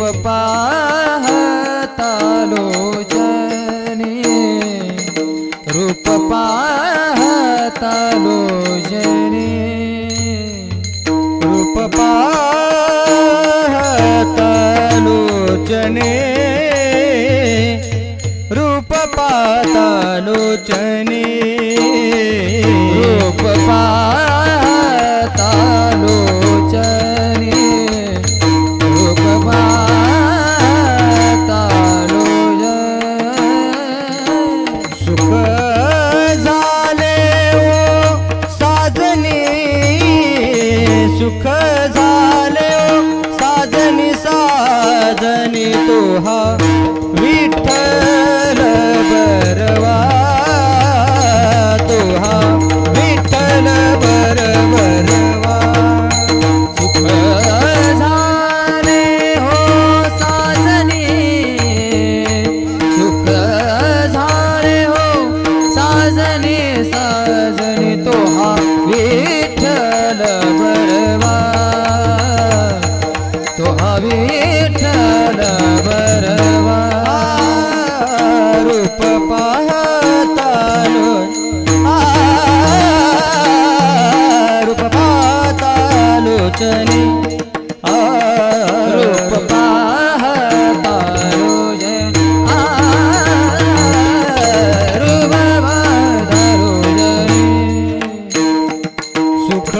पाहतालो पाहतालोचने रूप पाहतालोचने रूप पाहतालोचने रूप पाहतालोचने रूप सुख झाले हो. साधनी साजनी साजनी तो विठ्ठल बरवा तोहा. विठ्ठल बर बरवा. सुख झाले हो साजनी सुख झाले हो साजनी साजनी तोहा. वि विठ्ठल बरवा रूप पाहतालो रूप पाहतालो चली. रूप पाहतालो जनी रूप पाहतालो जनी सुख